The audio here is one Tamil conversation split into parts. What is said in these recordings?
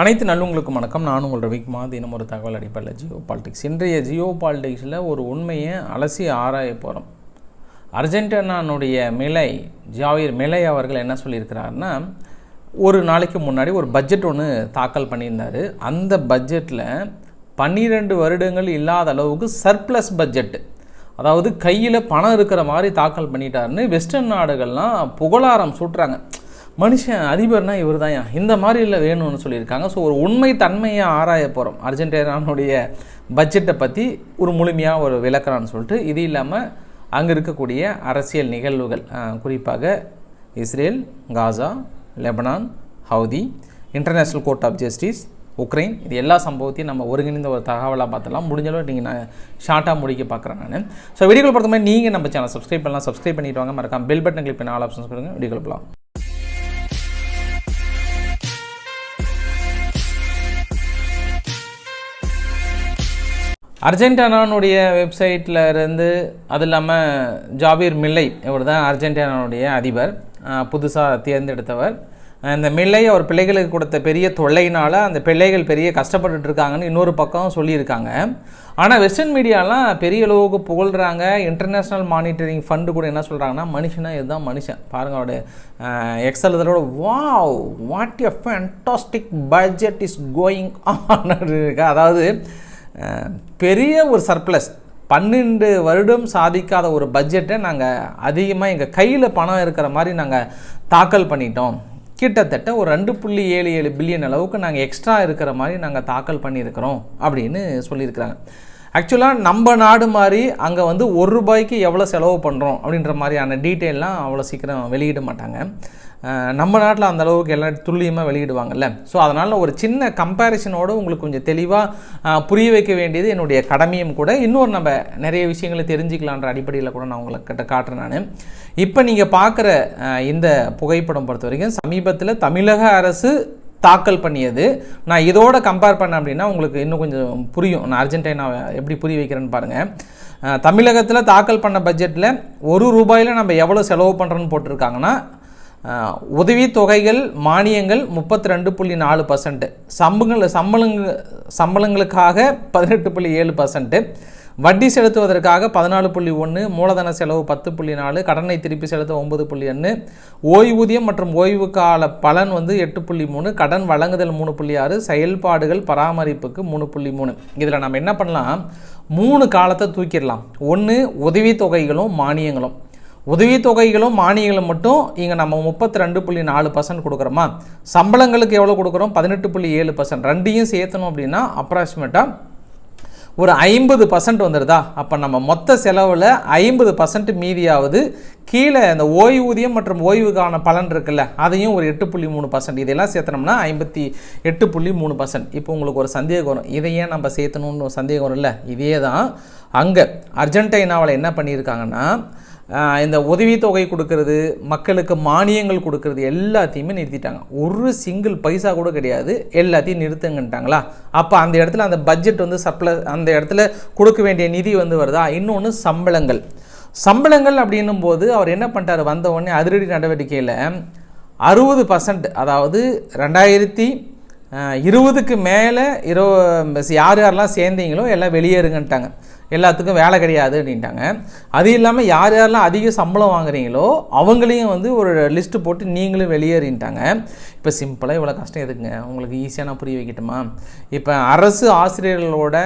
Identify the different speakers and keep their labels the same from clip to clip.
Speaker 1: அனைத்து நல்லவங்களுக்கும் வணக்கம். நான் உங்கள் ரவிக்குமா தினம் ஒரு தகவல் அடிப்படையில் ஜியோ பாலிடிக்ஸ். இன்றைய ஜியோ பாலிடிக்ஸில் ஒரு உண்மையை அலசி ஆராய போகிறோம் அர்ஜென்டினானுடைய மிலை ஜாவீர் மிலை அவர்கள் என்ன சொல்லியிருக்கிறாருன்னா ஒரு நாளைக்கு முன்னாடி ஒரு பட்ஜெட் ஒன்று தாக்கல் பண்ணியிருந்தார். அந்த பட்ஜெட்டில் பன்னிரெண்டு வருடங்கள் இல்லாத அளவுக்கு சர்ப்ளஸ் பட்ஜெட் அதாவது கையில் பணம் இருக்கிற மாதிரி தாக்கல் பண்ணிட்டாருன்னு வெஸ்டர்ன் நாடுகள்லாம் புகழாரம் சூட்டுறாங்க. மனுஷன் அதிபர்னா இவர் தான் இந்த மாதிரி இல்லை வேணும்னு சொல்லியிருக்காங்க. ஸோ ஒரு உண்மை தன்மையை ஆராய போகிறோம் அர்ஜென்டினானுடைய பட்ஜெட்டை பற்றி ஒரு முழுமையாக ஒரு விளக்குறான்னு சொல்லிட்டு இது இல்லாமல் அங்கே இருக்கக்கூடிய அரசியல் நிகழ்வுகள் குறிப்பாக Israel Gaza Lebanon Houthi International Court of Justice Ukraine இது எல்லா சம்பவத்தையும் நம்ம ஒருங்கிணைந்த ஒரு தகவலாக பார்த்தலாம் முடிஞ்ச அளவு நீங்கள் நான் ஷார்ட்டாக முடிக்க பார்க்குறேன் நான். ஸோ வீடியோக்கள் பொறுத்த மாதிரி நீங்கள் நம்ம சேனல் சப்ஸ்கிரைப் பண்ணலாம். சப்ஸ்கிரைப் பண்ணிட்டு வாங்க. மறக்காம பெல் பட்டன் கிளிக் பண்ண ஆல் ஆப்ஷன்ஸ் கொடுங்க வீடியோக்கள் போகலாம் அர்ஜென்டினானுடைய வெப்சைட்டில் இருந்து அது இல்லாமல் ஜாபீர் மில்லை இவர் தான் அர்ஜென்டினானுடைய அதிபர். புதுசாக தேர்ந்தெடுத்தவர். அந்த மில்லை அவர் பிள்ளைகளுக்கு கொடுத்த பெரிய தொல்லையினால் அந்த பிள்ளைகள் பெரிய கஷ்டப்பட்டுட்டு இருக்காங்கன்னு இன்னொரு பக்கம் சொல்லியிருக்காங்க. ஆனால் வெஸ்டர்ன் மீடியாலாம் பெரிய அளவுக்கு புகழ்கிறாங்க இன்டர்நேஷ்னல் மானிட்டரிங் ஃபண்டு கூட என்ன சொல்கிறாங்கன்னா மனுஷனா இதுதான் மனுஷன். பாருங்க அவருடைய எக்ஸல் இதோட wow what a fantastic budget is going on இருக்கா. அதாவது பெரிய ஒரு சர்ப்ளஸ் பன்னெண்டு வருடம் சாதிக்காத ஒரு பட்ஜெட்டை நாங்கள் அதிகமாக எங்கள் கையில் பணம் இருக்கிற மாதிரி நாங்கள் தாக்கல் பண்ணிட்டோம். கிட்டத்தட்ட ஒரு ரெண்டு புள்ளி ஏழு ஏழு பில்லியன் அளவுக்கு நாங்கள் எக்ஸ்ட்ரா இருக்கிற மாதிரி நாங்கள் தாக்கல் பண்ணியிருக்கிறோம் அப்படின்னு சொல்லியிருக்கிறாங்க. ஆக்சுவலாக நம்ம நாடு மாதிரி அங்கே வந்து ஒரு ரூபாய்க்கு எவ்வளோ செலவு பண்ணுறோம் அப்படின்ற மாதிரியான டீட்டெயிலெலாம் அவ்வளோ சீக்கிரம் வெளியிட மாட்டாங்க. நம்ம நாட்டில் அந்த அளவுக்கு எல்லாம் துல்லியமாக வெளியிடுவாங்கல்ல. ஸோ அதனால் ஒரு சின்ன கம்பேரிசனோடு உங்களுக்கு கொஞ்சம் தெளிவாக புரிய வைக்க வேண்டியது என்னுடைய கடமையும் கூட. இன்னொரு நம்ம நிறைய விஷயங்களை தெரிஞ்சுக்கலான்ற அடிப்படையில் கூட நான் உங்களுக்கு கிட்ட காட்டுறேன் நான். இப்போ நீங்கள் பார்க்குற இந்த புகைப்படம் பொறுத்த வரைக்கும் சமீபத்தில் தமிழக அரசு தாக்கல் பண்ணியது. நான் இதோட கம்பேர் பண்ணேன் அப்படின்னா உங்களுக்கு இன்னும் கொஞ்சம் புரியும். நான் அர்ஜென்டினாவை எப்படி புரிய வைக்கிறேன்னு பாருங்கள் தமிழகத்தில் தாக்கல் பண்ண பட்ஜெட்டில் ஒரு ரூபாயில் நம்ம எவ்வளோ செலவு பண்ணுறோன்னு போட்டிருக்காங்கன்னா உதவித்தொகைகள் மானியங்கள் முப்பத்தி ரெண்டு புள்ளி நாலு பர்சன்ட் சம்பளங்கள் சம்பளங்க சம்பளங்களுக்காக பதினெட்டு புள்ளி ஏழு பர்சன்ட்டு வட்டி செலுத்துவதற்காக பதினாலு புள்ளி ஒன்று மூலதன செலவு பத்து புள்ளி நாலு கடனை திருப்பி செலுத்த ஒன்பது புள்ளி ஒன்று ஓய்வூதியம் மற்றும் ஓய்வு கால பலன் வந்து எட்டு புள்ளி மூணு கடன் வழங்குதல் மூணு புள்ளி ஆறு செயல்பாடுகள் பராமரிப்புக்கு மூணு புள்ளி மூணு. இதில் நம்ம என்ன பண்ணலாம்? மூணு காலத்தை தூக்கிடலாம். ஒன்று உதவித்தொகைகளும் மானியங்களும். உதவித்தொகைகளும் மானியங்களும் மட்டும் இங்கே நம்ம முப்பத்தி ரெண்டு புள்ளி நாலு பர்சன்ட் கொடுக்குறோமா? சம்பளங்களுக்கு எவ்வளோ கொடுக்குறோம்? பதினெட்டு புள்ளி ஏழு பர்சன்ட் ரெண்டையும் சேர்த்தணும் அப்படின்னா அப்ராக்சிமேட்டாக ஒரு ஐம்பது பர்சன்ட் வந்துடுதா அப்போ நம்ம மொத்த செலவில் ஐம்பது பர்சன்ட் மீதியாவது கீழே இந்த ஓய்வூதியம் மற்றும் ஓய்வுக்கான பலன் இருக்குல்ல அதையும் ஒரு எட்டு புள்ளி மூணு பர்சன்ட் இதெல்லாம் சேர்த்தனோம்னா ஐம்பத்தி எட்டு புள்ளி மூணு பர்சன்ட் இப்போ உங்களுக்கு ஒரு சந்தேகம் வரும். இதை ஏன் நம்ம சேர்த்தணும்னு ஒரு சந்தேகம் வரும்ல? இதே தான் அங்கே அர்ஜென்டினாவில் என்ன பண்ணியிருக்காங்கன்னா இந்த உதவித்தொகை கொடுக்கறது மக்களுக்கு மானியங்கள் கொடுக்கறது எல்லாத்தையுமே நிறுத்திட்டாங்க. ஒரு சிங்கிள் பைசா கூட கிடையாது. எல்லாத்தையும் நிறுத்துங்கன்ட்டாங்களா? அப்போ அந்த இடத்துல அந்த பட்ஜெட் வந்து சப்ளை அந்த இடத்துல கொடுக்க வேண்டிய நிதி வந்து வருதா? இன்னொன்று சம்பளங்கள். சம்பளங்கள் அப்படின்னும் போது அவர் என்ன பண்ணிட்டாரு? வந்த உடனே அதிரடி நடவடிக்கையில் அறுபது பர்சன்ட் அதாவது ரெண்டாயிரத்தி இருபதுக்கு மேலே இரவு யார் யாரெல்லாம் சேர்ந்தீங்களோ எல்லாம் வெளியேறுங்கன்ட்டாங்க. எல்லாத்துக்கும் வேலை கிடையாது அப்படின்ட்டாங்க. அது இல்லாமல் யார் யாரெல்லாம் அதிக சம்பளம் வாங்குறீங்களோ அவங்களையும் வந்து ஒரு லிஸ்ட்டு போட்டு நீங்களும் வெளியேறின்ட்டாங்க. இப்போ சிம்பிளாக இவ்வளோ கஷ்டம் எதுக்குங்க? உங்களுக்கு ஈஸியாக நான் புரிய வைக்கட்டுமா? இப்போ அரசு ஆசிரியர்களோட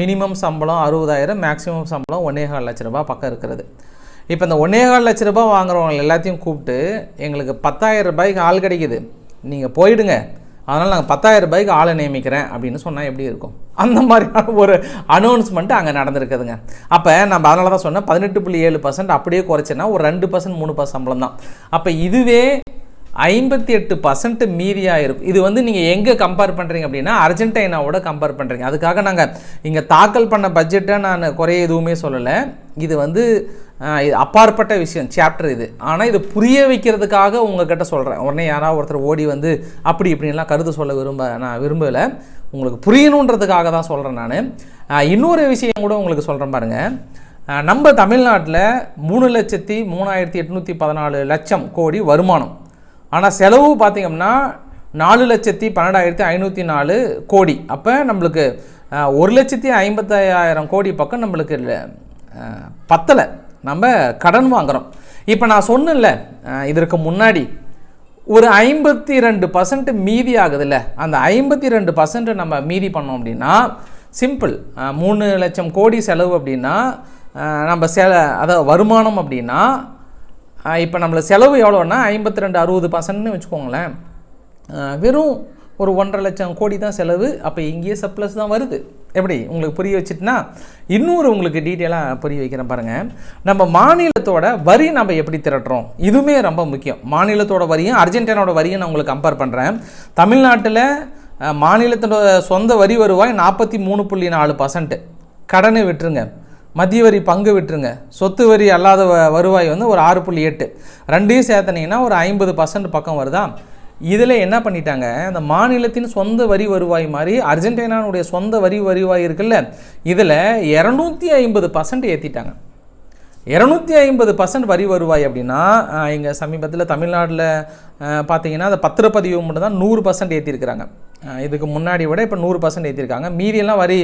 Speaker 1: மினிமம் சம்பளம் அறுபதாயிரம் மேக்ஸிமம் சம்பளம் ஒன்றே கால் லட்ச ரூபா பக்கம் இருக்கிறது. இப்போ இந்த ஒன்றே கால் லட்ச ரூபா வாங்குறவங்க எல்லாத்தையும் கூப்பிட்டு எங்களுக்கு பத்தாயிரம் ரூபாய்க்கு ஆள் கிடைக்கிது. நீங்கள் போயிடுங்க. அதனால் நாங்கள் பத்தாயிரம் ரூபாய்க்கு ஆளை நியமிக்கிறேன் அப்படின்னு சொன்னால் எப்படி இருக்கும்? அந்த மாதிரியான ஒரு அனௌன்ஸ்மெண்ட் அங்கே நடந்திருக்குதுங்க. அப்போ நம்ம அதனால தான் சொன்னேன் பதினெட்டு புள்ளி ஏழு பர்சன்ட் அப்படியே குறைச்சேன்னா ஒரு ரெண்டு பர்சன்ட் மூணு பர்சன்ட் சம்பளம் தான் அப்போ இதுவே ஐம்பத்தி எட்டு பர்சன்ட் மீதியாக இருக்கும் இது வந்து நீங்கள் எங்கே கம்பேர் பண்ணுறீங்க அப்படின்னா அர்ஜென்டினாவோட கம்பேர் பண்ணுறீங்க அதுக்காக நாங்கள் இங்கே தாக்கல் பண்ண பட்ஜெட்டை நான் குறைய எதுவுமே சொல்லலை. இது வந்து இது அப்பாற்பட்ட விஷயம் சாப்டர் இது. ஆனால் இதை புரிய வைக்கிறதுக்காக உங்ககிட்ட சொல்கிறேன் உடனே யாராவது ஒருத்தர் ஓடி வந்து அப்படி இப்படின்லாம் கருத்து சொல்ல விரும்ப நான் விரும்பலை. உங்களுக்கு புரியணுன்றதுக்காக தான் சொல்கிறேன் நான். இன்னொரு விஷயம் கூட உங்களுக்கு சொல்கிறேன் பாருங்கள் நம்ம தமிழ்நாட்டில் மூணு லட்சத்தி மூணாயிரத்தி எட்நூற்றி பதினாலு லட்சம் கோடி வருமானம். ஆனால் செலவு பார்த்தீங்கன்னா நாலு லட்சத்தி பன்னெண்டாயிரத்தி ஐநூற்றி நாலு கோடி. அப்போ நம்மளுக்கு ஒரு லட்சத்தி ஐம்பத்தாயிரம் கோடி பக்கம் நம்மளுக்கு பத்தலை. நம்ம கடன் வாங்குகிறோம் இப்போ நான் சொன்னேன்ல இதற்கு முன்னாடி ஒரு ஐம்பத்தி ரெண்டு பர்சன்ட் மீதி ஆகுதுல்ல. அந்த ஐம்பத்தி ரெண்டு பர்சன்ட் நம்ம மீதி பண்ணோம் அப்படின்னா சிம்பிள் மூணு லட்சம் கோடி செலவு அப்படின்னா நம்ம செல அதாவது வருமானம் அப்படின்னா இப்போ நம்மள செலவு எவ்வளோன்னா ஐம்பத்தி ரெண்டு அறுபது பர்சன்ட்னு வச்சுக்கோங்களேன். வெறும் ஒரு ஒன்றரை லட்சம் கோடி தான் செலவு அப்போ இங்கேயே சப்ளஸ் தான் வருது. எப்படி? உங்களுக்கு புரிய வச்சுட்டுனா இன்னொரு உங்களுக்கு டீட்டெயிலாக புரிய வைக்கிறேன் பாருங்கள் நம்ம மாநிலத்தோட வரி நம்ம எப்படி திரட்டுறோம்? இதுவுமே ரொம்ப முக்கியம். மாநிலத்தோட வரியும் அர்ஜென்டினாவோட வரியும் நான் உங்களுக்கு கம்பேர் பண்ணுறேன் தமிழ்நாட்டில் மாநிலத்தோட சொந்த வரி வருவாய் நாற்பத்தி மூணு புள்ளி நாலு பர்சன்ட்டு கடனை விட்டுருங்க. மத்திய வரி பங்கு விட்டுருங்க. சொத்து வரி அல்லாத வ- வருவாய் வந்து ஒரு ஆறு புள்ளி எட்டு. ரெண்டையும் சேர்த்தனீங்கன்னா ஒரு ஐம்பது பர்சன்ட் பக்கம் வருதா? இதில் என்ன பண்ணிட்டாங்க? அந்த மாநிலத்தின் சொந்த வரி வருவாய் மாதிரி அர்ஜென்டினாவுடைய சொந்த வரி வருவாய் இருக்குல்ல இதில் இரநூத்தி ஐம்பது பர்சன்ட் ஏற்றிட்டாங்க இரநூத்தி ஐம்பது பர்சன்ட் வரி வருவாய் அப்படின்னா இங்கே சமீபத்தில் தமிழ்நாட்டில் பார்த்தீங்கன்னா அந்த பத்திரப்பதிவு மட்டும் தான் நூறு பர்சன்ட் ஏற்றிருக்கிறாங்க இதுக்கு முன்னாடி விட இப்போ நூறு பர்சன்ட் ஏற்றிருக்காங்க மீதியெல்லாம் வரி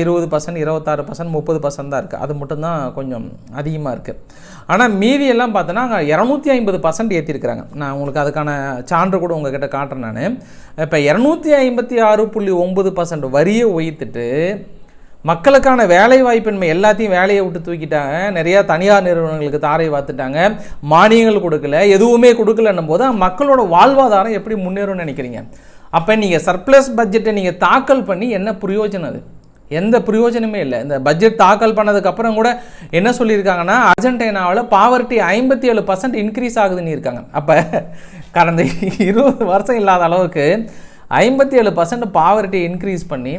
Speaker 1: இருபது பர்சன்ட் இருபத்தாறு பர்சன்ட் முப்பது பர்சன்ட் தான் இருக்குது அது மட்டும்தான் கொஞ்சம் அதிகமாக இருக்குது ஆனால் மீதியெல்லாம் பார்த்தோன்னா அங்கே இரநூத்தி ஐம்பது பர்சன்ட் ஏற்றிருக்கிறாங்க நான் உங்களுக்கு அதுக்கான சான்று கூட உங்ககிட்ட காட்டுறேன் நான். இப்போ இரநூத்தி ஐம்பத்தி ஆறு புள்ளி ஒம்பது பர்சன்ட் வரியை உயர்த்திட்டு மக்களுக்கான வேலை வாய்ப்பின்மை எல்லாத்தையும் வேலையை விட்டு தூக்கிட்டாங்க. நிறையா தனியார் நிறுவனங்களுக்கு தாரை வாத்துட்டாங்க மானியங்கள் கொடுக்கல. எதுவுமே கொடுக்கலன்னும் போது மக்களோட வாழ்வாதாரம் எப்படி முன்னேறும்னு நினைக்கிறீங்க? அப்போ நீங்கள் சர்ப்ளஸ் பட்ஜெட்டை நீங்கள் தாக்கல் பண்ணி என்ன பிரயோஜனம் அது? எந்த பிரயோஜனமே இல்லை. இந்த பட்ஜெட் தாக்கல் பண்ணதுக்கப்புறம் கூட என்ன சொல்லியிருக்காங்கன்னா அர்ஜென்டினாவில் பாவர்ட்டி ஐம்பத்தி ஏழு பர்சன்ட் இன்க்ரீஸ் ஆகுதுன்னு இருக்காங்க. அப்போ கடந்த இருபது வருஷம் இல்லாத அளவுக்கு ஐம்பத்தி ஏழு பர்சன்ட் பாவர்ட்டி இன்க்ரீஸ் பண்ணி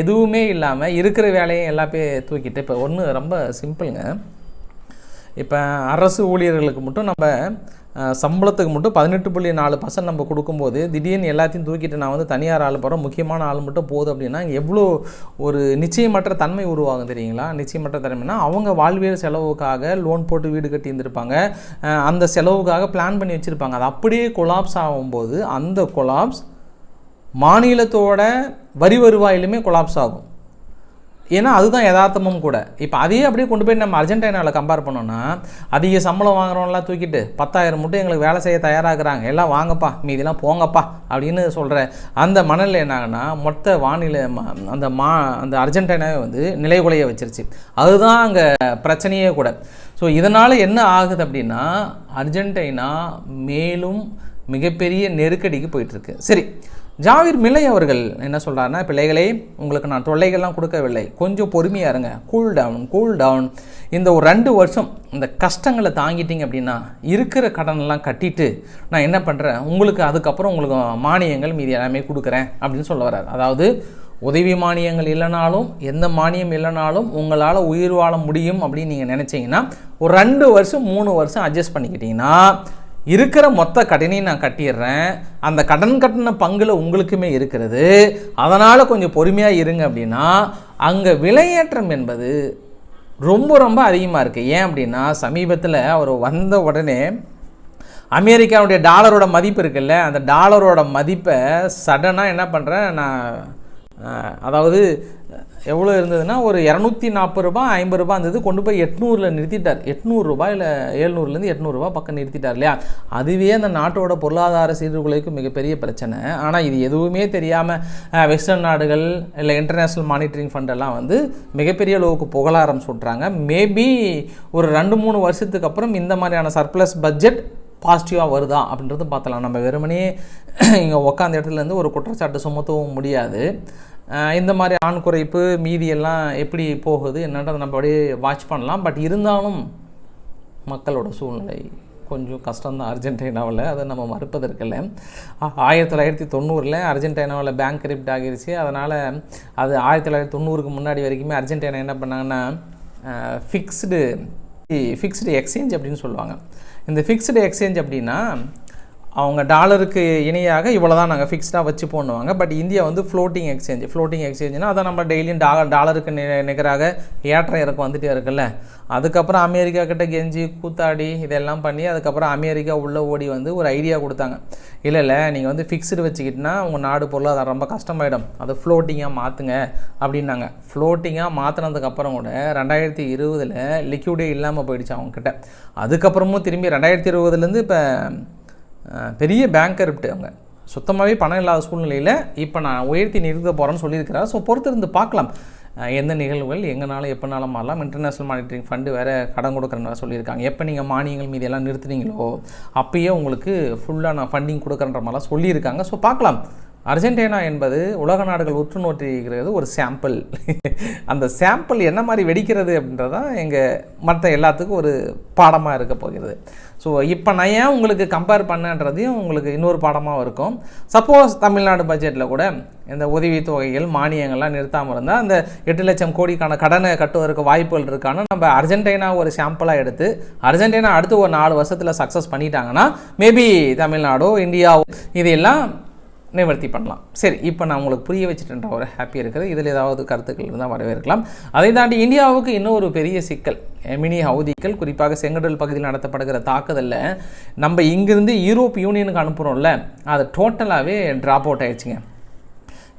Speaker 1: எதுவுமே இல்லாமல் இருக்கிற வேலையும் எல்லாமே தூக்கிட்டு இப்போ ஒன்று ரொம்ப சிம்பிளுங்க. இப்போ அரசு ஊழியர்களுக்கு மட்டும் நம்ம சம்பளத்துக்கு மட்டும் பதினெட்டு புள்ளி நாலு பர்சன்ட் நம்ம கொடுக்கும்போது திடீர்னு எல்லாத்தையும் தூக்கிட்டு நான் வந்து தனியார் ஆள் போகிறோம் முக்கியமான ஆள் மட்டும் போதும் அப்படின்னா எவ்வளோ ஒரு நிச்சயமற்ற தன்மை உருவாகும் தெரியுங்களா? நிச்சயமற்ற தன்மைனா அவங்க வாழ்வியல் செலவுக்காக லோன் போட்டு வீடு கட்டி இருந்திருப்பாங்க அந்த செலவுக்காக பிளான் பண்ணி வச்சுருப்பாங்க. அது அப்படியே கொலாப்ஸ் ஆகும்போது அந்த கொலாப்ஸ் மாநிலத்தோட வரி வருவாயிலுமே கொலாப்ஸ் ஆகும். ஏன்னா அதுதான் யதார்த்தமும் கூட. இப்போ அதையே அப்படியே கொண்டு போய் நம்ம அர்ஜென்டினாவில் கம்பேர் பண்ணோம்னா அதிக சம்பளம் வாங்குறோம்லாம் தூக்கிட்டு பத்தாயிரம் மட்டும் எங்களுக்கு வேலை செய்ய தயாராகிறாங்க. எல்லாம் வாங்கப்பா மீதிலாம் போங்கப்பா அப்படின்னு சொல்கிற அந்த மணலில் என்னாகன்னா மொத்த வானிலை ம- அந்த மா அந்த அர்ஜென்டினாவே வந்து நிலைகுலைய வச்சிருச்சு. அதுதான் அங்கே பிரச்சனையே கூட. ஸோ இதனால் என்ன ஆகுது அப்படின்னா அர்ஜென்டினா மேலும் மிகப்பெரிய நெருக்கடிக்கு போயிட்டுருக்கு சரி ஜாவீர் மில்லை அவர்கள் என்ன சொல்கிறாருன்னா பிள்ளைகளே உங்களுக்கு நான் தொல்லைகள்லாம் கொடுக்கவில்லை. கொஞ்சம் பொறுமையாக இருங்க. கூல் டவுன் கூல் டவுன் இந்த ஒரு ரெண்டு வருஷம் இந்த கஷ்டங்களை தாங்கிட்டீங்க அப்படின்னா இருக்கிற கடனெல்லாம் கட்டிட்டு நான் என்ன பண்ணுறேன் உங்களுக்கு அதுக்கப்புறம் உங்களுக்கு மானியங்கள் மீதி எல்லாமே கொடுக்குறேன் அப்படின்னு சொல்ல வர்றார். அதாவது உதவி மானியங்கள் இல்லைனாலும் எந்த மானியம் இல்லைனாலும் உங்களால் உயிர் வாழ முடியும் அப்படின்னு நீங்கள் நினச்சிங்கன்னா ஒரு ரெண்டு வருஷம் மூணு வருஷம் அட்ஜஸ்ட் பண்ணிக்கிட்டிங்கன்னா இருக்கிற மொத்த கடனையும் நான் கட்டிடுறேன். அந்த கடன் கட்டின பங்குல உங்களுக்குமே இருக்கிறது. அதனால் கொஞ்சம் பொறுமையாக இருங்க அப்படின்னா அங்கே விலையேற்றம் என்பது ரொம்ப ரொம்ப அதிகமாக இருக்குது ஏன் அப்படின்னா சமீபத்தில் அவர் வந்த உடனே அமெரிக்காவுடைய டாலரோட மதிப்பு இருக்குல்ல அந்த டாலரோட மதிப்பை சடனாக என்ன பண்ணுறேன் நான் அதாவது எவ்வளோ இருந்ததுன்னா ஒரு இரநூத்தி நாற்பது ரூபாய் ஐம்பது ரூபா இருந்தது கொண்டு போய் எட்நூறில் நிறுத்திட்டார். எட்நூறுரூபா இல்லை ஏழ்நூறுலேருந்து எட்நூறுரூபா பக்கம் நிறுத்திட்டார் இல்லையா? அதுவே அந்த நாட்டோட பொருளாதார சீர்குலைக்கு மிகப்பெரிய பிரச்சனை. ஆனால் இது எதுவுமே தெரியாமல் வெஸ்டர்ன் நாடுகள் இல்லை இன்டர்நேஷ்னல் மானிட்டரிங் ஃபண்டெல்லாம் வந்து மிகப்பெரிய அளவுக்கு புகழ சொல்கிறாங்க மேபி ஒரு ரெண்டு மூணு வருஷத்துக்கு அப்புறம் இந்த மாதிரியான சர்ப்ளஸ் பட்ஜெட் பாசிட்டிவாக வருதா அப்படின்றது பார்த்தலாம் நம்ம வெறுமனே இங்கே உட்காந்த இடத்துலேருந்து ஒரு குற்றச்சாட்டு சுமத்தவும் முடியாது. இந்த மாதிரி ஆண் குறைப்பு மீதியெல்லாம் எப்படி போகுது என்னன்றதை நம்ம அப்படியே வாட்ச் பண்ணலாம். பட் இருந்தாலும் மக்களோட சூழ்நிலை கொஞ்சம் கஷ்டம்தான். அர்ஜென்டினாவில் அதை நம்ம மறுப்பதற்கில்ல ஆயிரத்தி தொள்ளாயிரத்தி தொண்ணூறில் அர்ஜென்டினாவில் பேங்க் கிரிப்ட் ஆகிருச்சு. அதனால் அது ஆயிரத்தி தொள்ளாயிரத்தி தொண்ணூறுக்கு முன்னாடி வரைக்குமே அர்ஜென்டினா என்ன பண்ணாங்கன்னா ஃபிக்ஸ்டு ஃபிக்ஸ்டு எக்ஸ்சேஞ்ச் அப்படின்னு சொல்லுவாங்க. இந்த ஃபிக்ஸ்டு எக்ஸ்சேஞ்ச் அப்படின்னா அவங்க டாலருக்கு இணையாக இவ்வளோ தான் நாங்கள் ஃபிக்ஸ்டாக வச்சு பண்ணுவாங்க பட் இந்தியா வந்து ஃப்ளோட்டிங் எக்ஸ்சேஞ்ச் ஃப்ளோட்டிங் எக்ஸ்சேஞ்சுனா அதை நம்ம டெய்லியும் டாலர் டாலருக்கு நிகராக ஏற்ற இறக்கம் வந்துட்டே இருக்குல்ல. அதுக்கப்புறம் அமெரிக்கா கிட்ட கெஞ்சி கூத்தாடி இதெல்லாம் பண்ணி அதுக்கப்புறம் அமெரிக்கா உள்ளே ஓடி வந்து ஒரு ஐடியா கொடுத்தாங்க. இல்லை இல்லை நீங்கள் வந்து ஃபிக்ஸ்டு வச்சுக்கிட்டுனா உங்கள் நாடு பொருளாதாரம் ரொம்ப கஷ்டமாயிடும். அதை ஃப்ளோட்டிங்காக மாற்றுங்க அப்படின்னாங்க. ஃப்ளோட்டிங்காக மாற்றினதுக்கப்புறம் கூட ரெண்டாயிரத்தி இருபதில் லிக்யூடே இல்லாமல் போயிடுச்சு அவங்கக்கிட்ட அதுக்கப்புறமும் திரும்பி ரெண்டாயிரத்தி இருபதுலேருந்து இப்போ பெரிய பேங்கர்ப்ட் அவங்க. சுத்தமாகவே பணம் இல்லாத சூழ்நிலையில் இப்போ நான் உயர்த்தி நிறுத்த போகிறேன்னு சொல்லியிருக்கிறார். ஸோ பொறுத்திருந்து பார்க்கலாம். எந்த நிகழ்வுகள் எங்கனாலும் எப்போனாலும் மாறலாம். இன்டர்நேஷ்னல் மானிட்டரிங் ஃபண்டு வேறு கடன் கொடுக்குறேன்னு சொல்லியிருக்காங்க. எப்போ நீங்கள் மானியங்கள் மீது எல்லாம் நிறுத்துனீங்களோ அப்பயே உங்களுக்கு ஃபுல்லாக நான் ஃபண்டிங் கொடுக்குறன்ற மாதிரிலாம் சொல்லியிருக்காங்க. ஸோ பார்க்கலாம். அர்ஜென்டினா என்பது உலக நாடுகள் உற்று நோட்டிருக்கிறது ஒரு சாம்பிள் அந்த சாம்பிள் என்ன மாதிரி வெடிக்கிறது அப்படின்றதான் எங்கள் மற்ற எல்லாத்துக்கும் ஒரு பாடமாக இருக்க போகிறது. ஸோ இப்போ நான் ஏன் உங்களுக்கு கம்பேர் பண்ணன்றதையும் உங்களுக்கு இன்னொரு பாடமாக இருக்கும். சப்போஸ் தமிழ்நாடு பட்ஜெட்டில் கூட இந்த உதவித்தொகைகள் மானியங்கள்லாம் நிறுத்தாமல் இருந்தால் அந்த எட்டு லட்சம் கோடிக்கான கடனை கட்டுவதற்கு வாய்ப்புகள் இருக்கான நம்ம அர்ஜென்டினா ஒரு சாம்பிளாக எடுத்து அர்ஜென்டினா அடுத்து ஒரு நாலு வருஷத்தில் சக்ஸஸ் பண்ணிட்டாங்கன்னா மேபி தமிழ்நாடோ இந்தியாவோ இதையெல்லாம் நிவர்த்தி பண்ணலாம். சரி இப்போ நான் உங்களுக்கு புரிய வச்சுட்டுன்ற ஒரு ஹாப்பி இருக்குது. இதில் ஏதாவது கருத்துக்கள் இருந்தால் வரவேற்கலாம். அதை தாண்டி இந்தியாவுக்கு இன்னொரு பெரிய சிக்கல் மினி ஹவுதிகள் குறிப்பாக செங்கடல் பகுதியில் நடத்தப்படுகிற தாக்குதலில் நம்ம இங்கிருந்து யூரோப் யூனியனுக்கு அனுப்புகிறோம்ல அது டோட்டலாகவே ட்ராப் அவுட் ஆயிடுச்சுங்க.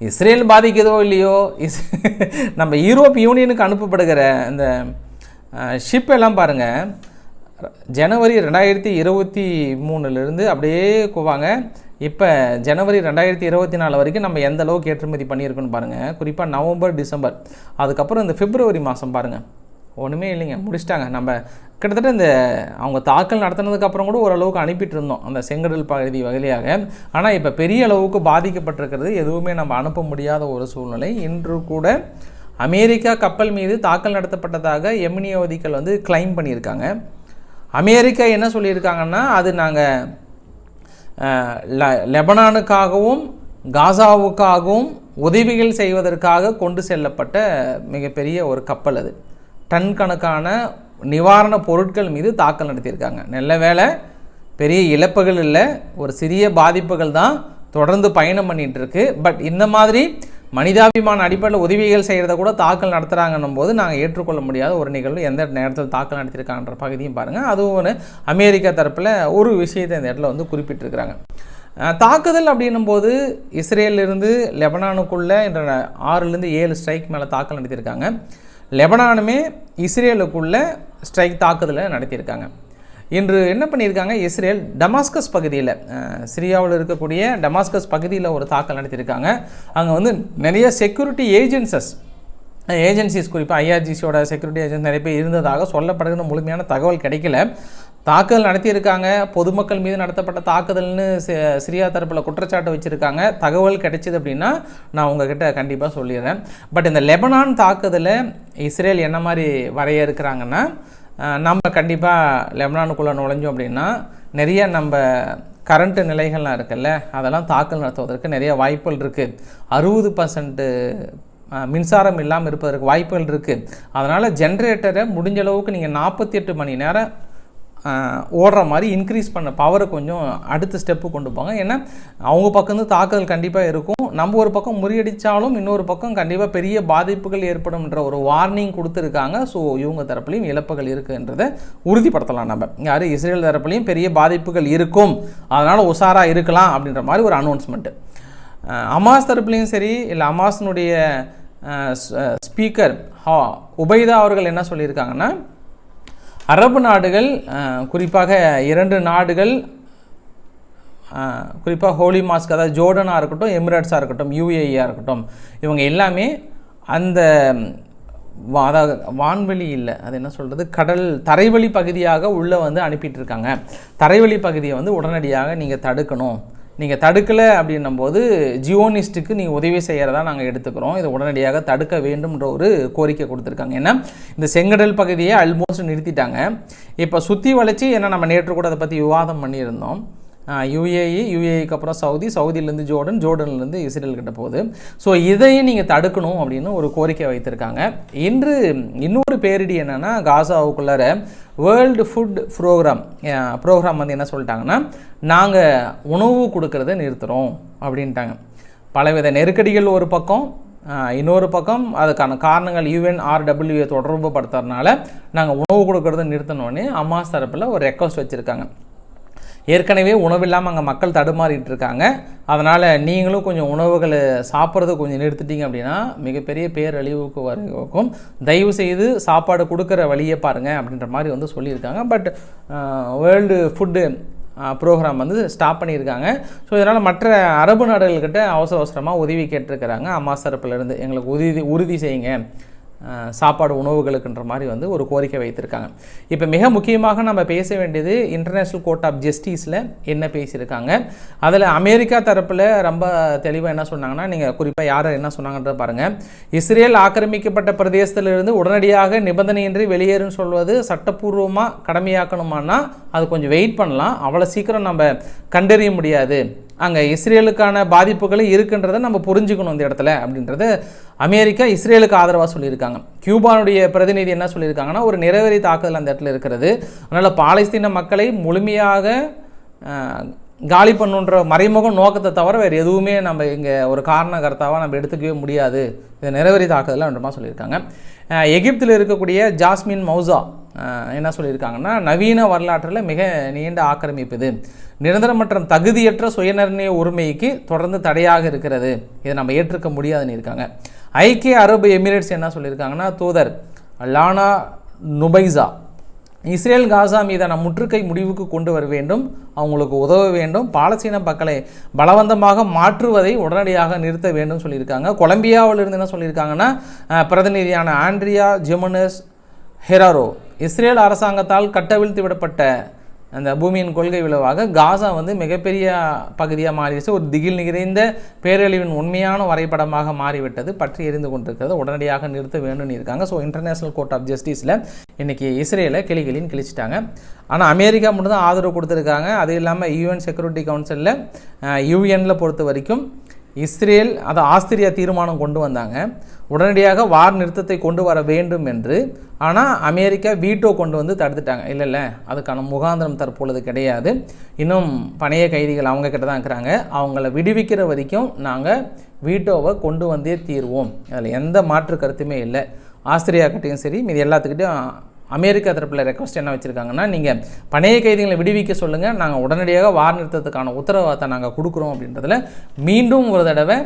Speaker 1: இஸ்ரேல் பாதிக்குதோ இல்லையோ இஸ் நம்ம யூரோப் யூனியனுக்கு அனுப்பப்படுகிற இந்த ஷிப் எல்லாம் பாருங்கள் ஜனவரி ரெண்டாயிரத்தி இருபத்தி மூணுலேருந்து அப்படியே போவாங்க இப்போ ஜனவரி ரெண்டாயிரத்தி இருபத்தி நாலு வரைக்கும் நம்ம எந்த அளவுக்கு ஏற்றுமதி பண்ணியிருக்கோன்னு பாருங்கள் குறிப்பாக நவம்பர் டிசம்பர். அதுக்கப்புறம் இந்த பிப்ரவரி மாதம் பாருங்கள் ஒன்றுமே இல்லைங்க முடிச்சிட்டாங்க. நம்ம கிட்டத்தட்ட இந்த அவங்க தாக்கல் நடத்தினதுக்கப்புறம் கூட ஓரளவுக்கு அனுப்பிட்டு இருந்தோம் அந்த செங்கடல் பகுதி வகையாக ஆனால் இப்போ பெரிய அளவுக்கு பாதிக்கப்பட்டிருக்கிறது எதுவுமே நம்ம அனுப்ப முடியாத ஒரு சூழ்நிலை. இன்று கூட அமெரிக்கா கப்பல் மீது தாக்கல் நடத்தப்பட்டதாக எமினியவதிகள் வந்து கிளைம் பண்ணியிருக்காங்க. அமெரிக்கா என்ன சொல்லியிருக்காங்கன்னா அது நாங்கள் லெபனானுக்காகவும் காசாவுக்காகவும் உதவிகள் செய்வதற்காக கொண்டு செல்லப்பட்ட மிகப்பெரிய ஒரு கப்பல் அது. டன் கணக்கான நிவாரணப் பொருட்கள் மீது தாக்கல் நடத்தியிருக்காங்க. நல்ல வேளை பெரிய இழப்புகள் இல்லை ஒரு சிறிய பாதிப்புகள் தான் தொடர்ந்து பயணம் பண்ணிகிட்டு இருக்கு. பட் இந்த மாதிரி மனிதாபிமான அடிப்படையில் உதவிகள் செய்கிறத கூட தாக்கல் நடத்துகிறாங்கன்னும் போது நாங்கள் ஏற்றுக்கொள்ள முடியாத ஒரு நிகழ்வு எந்த நேரத்தில் தாக்கல் நடத்தியிருக்கான்ற பகுதியும் பாருங்கள் அதுவும் ஒன்று அமெரிக்கா தரப்பில் ஒரு விஷயத்தை இந்த இடத்துல வந்து குறிப்பிட்டிருக்கிறாங்க. தாக்குதல் அப்படின்னும் போது இஸ்ரேலிருந்து லெபனானுக்குள்ளே என்ற ஆறுலேருந்து ஏழு ஸ்ட்ரைக் மேலே தாக்கல் நடத்தியிருக்காங்க. லெபனானுமே இஸ்ரேலுக்குள்ளே ஸ்ட்ரைக் தாக்குதலை நடத்தியிருக்காங்க. இன்று என்ன பண்ணியிருக்காங்க? இஸ்ரேல் டமாஸ்கஸ் பகுதியில் சிரியாவில் இருக்கக்கூடிய டமாஸ்கஸ் பகுதியில் ஒரு தாக்கல் நடத்தியிருக்காங்க. அங்கே வந்து நிறைய செக்யூரிட்டி ஏஜென்சஸ் ஏஜென்சிஸ் குறிப்பாக ஐஆர்ஜிசியோட செக்யூரிட்டி ஏஜென்சி நிறைய பேர் இருந்ததாக சொல்லப்படுகிற முழுமையான தகவல் கிடைக்கல. தாக்குதல் நடத்தியிருக்காங்க. பொதுமக்கள் மீது நடத்தப்பட்ட தாக்குதல்னு சிரியா தரப்பில் குற்றச்சாட்டு வச்சுருக்காங்க. தகவல் கிடைச்சிது அப்படின்னா நான் உங்ககிட்ட கண்டிப்பாக சொல்லிடுறேன். பட் இந்த லெபனான் தாக்குதலை இஸ்ரேல் என்ன மாதிரி வரைய இருக்கிறாங்கன்னா நம்ம கண்டிப்பாக லெபனானுக்குள்ளே நுழைஞ்சோம் அப்படின்னா நிறைய நம்ம கரண்ட்டு நிலைகள்லாம் இருக்குல்ல அதெல்லாம் தாக்கல் நடத்துவதற்கு நிறைய வாய்ப்புகள் இருக்குது அறுபது பர்சன்ட்டு மின்சாரம் இல்லாமல் இருப்பதற்கு வாய்ப்புகள் இருக்குது அதனால் ஜென்ரேட்டரை முடிஞ்ச அளவுக்கு நீங்கள் நாற்பத்தி எட்டு மணி நேரம் ஓடுற மாதிரி இன்க்ரீஸ் பண்ண பவரை கொஞ்சம் அடுத்த ஸ்டெப்பு கொண்டு போங்க. ஏன்னா அவங்க பக்கம் இருந்து தாக்குதல் கண்டிப்பாக இருக்கும். நம்ம ஒரு பக்கம் முறியடித்தாலும் இன்னொரு பக்கம் கண்டிப்பாக பெரிய பாதிப்புகள் ஏற்படும்ன்ற ஒரு வார்னிங் கொடுத்துருக்காங்க. ஸோ இவங்க தரப்புலையும் இழப்புகள் இருக்குன்றதை உறுதிப்படுத்தலாம் நம்ம. யார்? இஸ்ரேல் தரப்புலையும் பெரிய பாதிப்புகள் இருக்கும். அதனால் உஷாராக இருக்கலாம் அப்படின்ற மாதிரி ஒரு அனௌன்ஸ்மெண்ட்டு அமாஸ் தரப்புலையும் சரி இல்லை அமாஸினுடைய ஸ்பீக்கர் ஹா உபைதா அவர்கள் என்ன சொல்லியிருக்காங்கன்னா அரபு நாடுகள் குறிப்பாக இரண்டு நாடுகள் குறிப்பாக ஹோலி மாஸ்க் அதாவது ஜோர்டனாக இருக்கட்டும் எமிரேட்ஸாக இருக்கட்டும் யூஏஇயாக இருக்கட்டும் இவங்க எல்லாமே அந்த அதாவது வான்வெளி இல்லை அது என்ன சொல்கிறது கடல் தரைவழி பகுதியாக உள்ளே வந்து அனுப்பிட்டு இருக்காங்க. தரைவழி பகுதியை வந்து உடனடியாக நீங்கள் தடுக்கணும். நீங்கள் தடுக்கலை அப்படின்னும் போது ஜியோனிஸ்ட்டுக்கு நீங்கள் உதவி செய்கிறதா நாங்கள் எடுத்துக்கிறோம். இதை உடனடியாக தடுக்க வேண்டும்ன்ற ஒரு கோரிக்கை கொடுத்துருக்காங்க. ஏன்னா இந்த செங்கடல் பகுதியை ஆல்மோஸ்ட் நிறுத்திட்டாங்க. இப்போ சுற்றி வளைச்சி ஏன்னா நம்ம நேற்று கூட அதை பற்றி விவாதம் பண்ணியிருந்தோம். யுஏஇ யுஏஇக்கு அப்புறம் சவுதி சவுதியிலேருந்து ஜோர்டன் ஜோர்டன்லேருந்து இஸ்ரேல் கிட்ட போகுது. ஸோ இதையும் நீங்கள் தடுக்கணும் அப்படின்னு ஒரு கோரிக்கை வைத்திருக்காங்க. இன்று இன்னொரு பேரிடி என்னென்னா காசாவுக்குள்ளார வேர்ல்டு ஃபுட் ப்ரோக்ராம் ப்ரோக்ராம் வந்து என்ன சொல்லிட்டாங்கன்னா நாங்கள் உணவு கொடுக்கறத நிறுத்துகிறோம் அப்படின்ட்டாங்க. பலவித நெருக்கடிகள் ஒரு பக்கம் இன்னொரு பக்கம் அதுக்கான காரணங்கள் யூஎன்ஆர்டபிள்யூ தொடர்பு படுத்துறதுனால நாங்கள் உணவு கொடுக்கறத நிறுத்தினோடனே அம்மாஸ் தரப்பில் ஒரு ரெக்வஸ்ட் வச்சுருக்காங்க. ஏற்கனவே உணவு இல்லாமல் அங்கே மக்கள் தடுமாறிட்டு இருக்காங்க அதனால் நீங்களும் கொஞ்சம் உணவுகளை சாப்பிட்றத கொஞ்சம் நிறுத்திட்டீங்க அப்படின்னா மிகப்பெரிய பேரழிவுக்கு வரைக்கும் தயவு செய்து சாப்பாடு கொடுக்குற வழியை பாருங்கள் அப்படின்ற மாதிரி வந்து சொல்லியிருக்காங்க. பட் வேர்ல்டு ஃபுட்டு ப்ரோக்ராம் வந்து ஸ்டாப் பண்ணியிருக்காங்க. ஸோ இதனால் மற்ற அரபு நாடுகள்கிட்ட அவசர அவசரமாக உதவி கேட்டிருக்கிறாங்க. அம்மா தரப்புலேருந்து எங்களுக்கு உறுதி உறுதி செய்யுங்க. சாப்பாடு உணவுகளுக்குன்ற மாதிரி வந்து ஒரு கோரிக்கை வைத்திருக்காங்க. இப்போ மிக முக்கியமாக நம்ம பேச வேண்டியது இன்டர்நேஷ்னல் கோர்ட் ஆஃப் ஜஸ்டிஸில் என்ன பேசியிருக்காங்க. அதில் அமெரிக்கா தரப்பில் ரொம்ப தெளிவாக என்ன சொன்னாங்கன்னா நீங்கள் குறிப்பாக யார் என்ன சொன்னாங்கன்றத பாருங்கள் இஸ்ரேல் ஆக்கிரமிக்கப்பட்ட பிரதேசத்திலிருந்து உடனடியாக நிபந்தனையின்றி வெளியேறுன்னு சொல்வது சட்டப்பூர்வமாக கடமையாக்கணுமானா அது கொஞ்சம் வெயிட் பண்ணலாம். அவ்வளோ சீக்கிரம் நம்ம கண்டறிய முடியாது. அங்கே இஸ்ரேலுக்கான பாதிப்புகள் இருக்குன்றதை நம்ம புரிஞ்சுக்கணும் இந்த இடத்துல அப்படின்றத அமெரிக்கா இஸ்ரேலுக்கு ஆதரவாக சொல்லியிருக்காங்க. கியூபானுடைய பிரதிநிதி என்ன சொல்லியிருக்காங்கன்னா ஒரு நிறவெறி தாக்குதல் அந்த இடத்துல இருக்கிறது. அதனால் பாலஸ்தீன மக்களை முழுமையாக காலி பண்ணுன்ற மறைமுக நோக்கத்தை தவிர வேறு எதுவுமே நம்ம இங்கே ஒரு காரண கர்த்தாவாக நம்ம எடுத்துக்கவே முடியாது. இதை நிறைவேறி தாக்குதல் அப்படின்ற சொல்லியிருக்காங்க. எகிப்தில் இருக்கக்கூடிய ஜாஸ்மின் மௌசா என்ன சொல்லியிருக்காங்கன்னா நவீன வரலாற்றில் மிக நீண்ட ஆக்கிரமிப்பு இது நிரந்தர மற்றும் தகுதியற்ற சுயநிர்ணய உரிமைக்கு தொடர்ந்து தடையாக இருக்கிறது. இதை நம்ம ஏற்றுக்க முடியாதுன்னு இருக்காங்க. ஐக்கிய அரபு எமிரேட்ஸ் என்ன சொல்லியிருக்காங்கன்னா தூதர் லானா நுபைசா இஸ்ரேல் காசா மீதான முற்றுகை முடிவுக்கு கொண்டு வர வேண்டும் அவங்களுக்கு உதவ வேண்டும் பாலஸ்தீன மக்களை பலவந்தமாக மாற்றுவதை உடனடியாக நிறுத்த வேண்டும் சொல்லியிருக்காங்க. கொலம்பியாவிலிருந்து என்ன சொல்லியிருக்காங்கன்னா பிரதிநிதியான ஆண்ட்ரியா ஜெமனஸ் ஹெராரோ இஸ்ரேல் அரசாங்கத்தால் கட்டவிழ்த்து விடப்பட்ட அந்த பூமியின் கொள்கை விளைவாக காசா வந்து மிகப்பெரிய பகுதியாக மாறிடுச்சு. ஒரு திகில் நிறைந்த பேரழிவின் உண்மையான வரைபடமாக மாறிவிட்டது. பற்றி எரிந்து கொண்டிருக்கிறது உடனடியாக நிறுத்த வேண்டும்னு இருக்காங்க. ஸோ இன்டர்நேஷனல் கோர்ட் ஆஃப் ஜஸ்டிஸில் இன்றைக்கி இஸ்ரேலை கிளிகளின்னு கிழிச்சிட்டாங்க. ஆனால் அமெரிக்கா மட்டும் தான் ஆதரவு கொடுத்துருக்காங்க. அது இல்லாமல் யூஎன் செக்யூரிட்டி கவுன்சிலில் யூஎனில் பொறுத்த வரைக்கும் இஸ்ரேல் அதை ஆஸ்திரியா தீர்மானம் கொண்டு வந்தாங்க. உடனடியாக வார் நிறுத்தத்தை கொண்டு வர வேண்டும் என்று. ஆனால் அமெரிக்கா வீட்டோ கொண்டு வந்து தடுத்துட்டாங்க. இல்லை இல்லை அதுக்கான முகாந்திரம் தற்பொழுது கிடையாது. இன்னும் பணைய கைதிகள் அவங்க கிட்ட தான் இருக்கிறாங்க. அவங்கள விடுவிக்கிற வரைக்கும் நாங்கள் வீட்டோவை கொண்டு வந்தே தீர்வோம். அதில் எந்த மாற்று கருத்துமே இல்லை. ஆஸ்திரியா கிட்டேயும் சரி மீது எல்லாத்துக்கிட்டையும் அமெரிக்கா தரப்பில் ரெக்வஸ்ட் என்ன வச்சுருக்காங்கன்னா நீங்கள் பணைய கைதிகளை விடுவிக்க சொல்லுங்கள் நாங்கள் உடனடியாக வார் நிறுத்தத்துக்கான உத்தரவாதத்தை நாங்கள் கொடுக்குறோம் அப்படின்றதில் மீண்டும் ஒரு தடவை